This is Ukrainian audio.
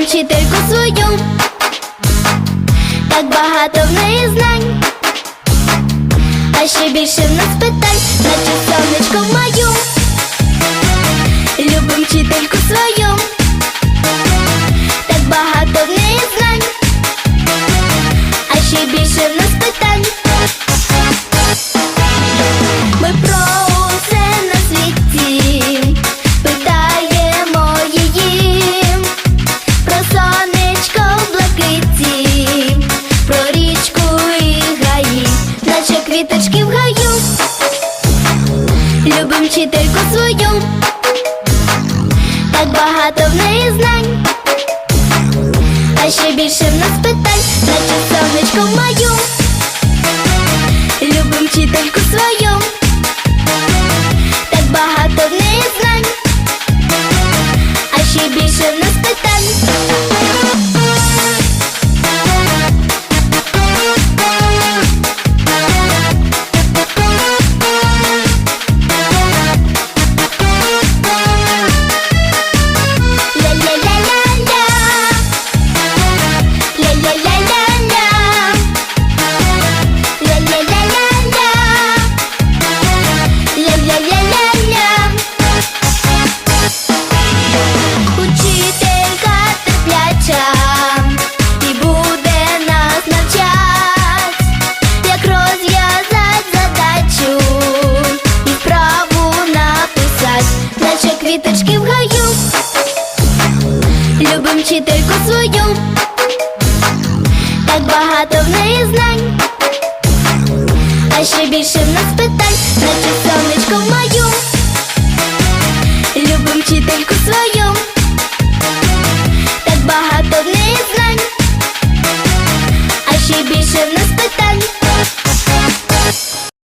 Там вчительку свою, так багато в неї знань, а ще більше в нас питань, наче сонечко в маю. Любим вчительку свою, так багато в неї знань, а ще більше в нас питань. Любим вчительку свою, так багато в неї знань, а ще більше в нас питань, наче сонечко маю, любим вчительку свою, так багато в неї знань, а ще більше в нас питань.